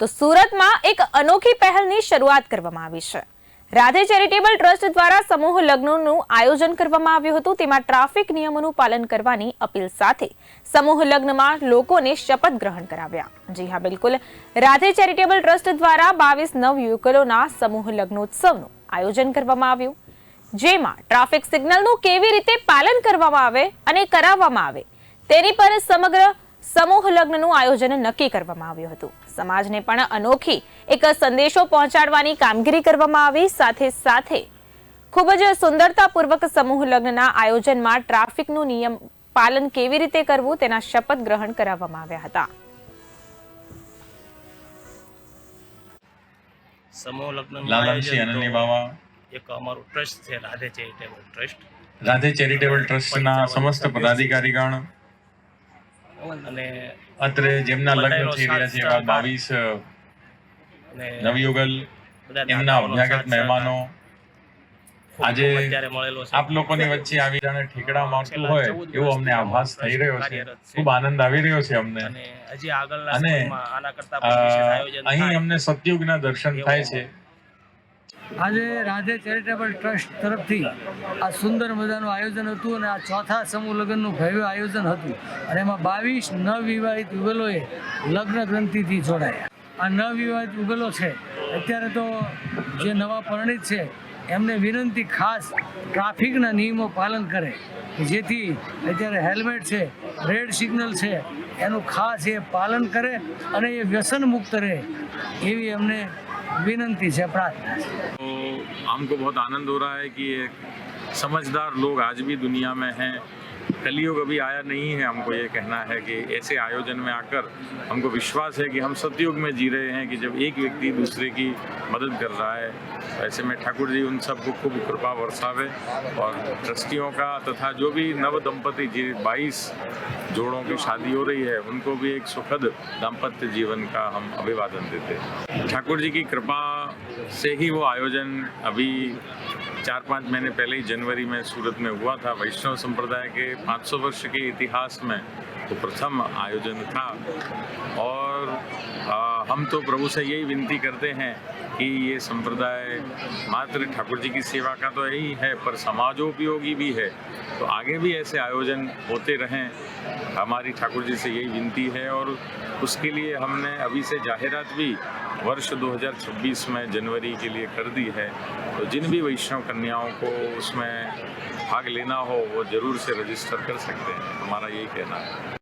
તો સુરતમાં એક અનોખી પહેલની શરૂઆત કરવામાં આવી છે. રાધે ચેરિટેબલ ટ્રસ્ટ દ્વારા સમૂહ લગ્નનું આયોજન કરવામાં આવ્યું હતું. તેમાં ટ્રાફિક નિયમોનું પાલન કરવાની અપીલ સાથે સમૂહ લગ્નમાં લોકોને શપથ ગ્રહણ કરાવ્યા. જી હા, બિલકુલ. રાધે ચેરિટેબલ ટ્રસ્ટ દ્વારા બાવીસ નવ યુગલોના સમૂહ લગ્નોત્સવનું આયોજન કરવામાં આવ્યું. જેમાં ટ્રાફિક સિગ્નલનું કેવી રીતે પાલન કરવામાં આવે અને કરાવવામાં આવે તેની પર સમગ્ર સમૂહ લગ્નનું આયોજન નક્કી કરવામાં આવ્યું હતું. સમાજને પણ અનોખી એક સંદેશો પહોંચાડવાની કામગીરી કરવામાં આવી. સાથે સાથે ખૂબ જ સુંદરતાપૂર્વક સમૂહ લગ્નના આયોજનમાં ટ્રાફિકનું નિયમ પાલન કેવી રીતે કરવું તેના શપથ ગ્રહણ કરાવવામાં આવ્યા હતા. સમૂહ લગ્નનું આયોજન એક અમારું ટ્રસ્ટ છે Radhe charitable trust. Radhe charitable ટ્રસ્ટના સમસ્ત પદાધિકારીગણ અને અત્રે જેમના લગ્ન થઈ રહ્યા છે એવા બાવીસ નવયુગલ એમના અભ્યાગત મહેમાનો. આજે આપ લોકોની વચ્ચે આવી જાણે ઠેકડા મારતું હોય એવો અમને આભાસ થઈ રહ્યો છે. ખૂબ આનંદ આવી રહ્યો છે અમને. અને અહીં અમને સતયુગના દર્શન થાય છે. આજે રાધે ચેરિટેબલ ટ્રસ્ટ તરફથી આ સુંદર મજાનું આયોજન હતું અને આ ચોથા સમૂહ લગ્નનું ભવ્ય આયોજન હતું. અને એમાં બાવીસ નવવિવાહિત યુગલોએ લગ્ન ગ્રંથિથી જોડાયા. આ નવવિવાહિત યુગલો છે, અત્યારે તો જે નવા પરિણિત છે, એમને વિનંતી ખાસ ટ્રાફિકના નિયમો પાલન કરે. જેથી અત્યારે હેલ્મેટ છે, રેડ સિગ્નલ છે, એનું ખાસ એ પાલન કરે અને એ વ્યસન મુક્ત રહે. એવી એમને विनंती से प्रार्थना तो हमको बहुत आनंद हो रहा है कि एक समझदार लोग आज भी दुनिया में हैं कलयुग अभी आया नहीं है, हमको ये कहना है कि ऐसे आयोजन में आकर हमको विश्वास है कि हम सतयुग में जी रहे हैं कि जब एक व्यक्ति दूसरे की मदद कर रहा है तो ऐसे में ठाकुर जी उन सबको खूब कृपा बरसावे और ट्रस्टियों का तथा जो भी नव दंपति जी, बाईस जोड़ों की शादी हो रही है, उनको भी एक सुखद दाम्पत्य जीवन का हम अभिवादन देते हैं। ठाकुर जी की कृपा से ही वो आयोजन अभी चार पाँच महीने पहले ही जनवरी में सूरत में हुआ था। वैष्णव संप्रदाय के 500 वर्ष के इतिहास में वो प्रथम आयोजन था। और आ, हम तो प्रभु से यही विनती करते हैं कि ये संप्रदाय मात्र ठाकुर जी की सेवा का तो यही है पर समाजोपयोगी भी है। तो आगे भी ऐसे आयोजन होते रहें। हमारी ठाकुर जी से यही विनती है और उसके लिए हमने अभी से जाहिरात भी वर्ष 2026 में जनवरी के लिए कर दी है। तो जिन भी वैष्णव कन्याओं को उसमें भाग लेना हो वो जरूर से रजिस्टर कर सकते हैं हमारा यही कहना है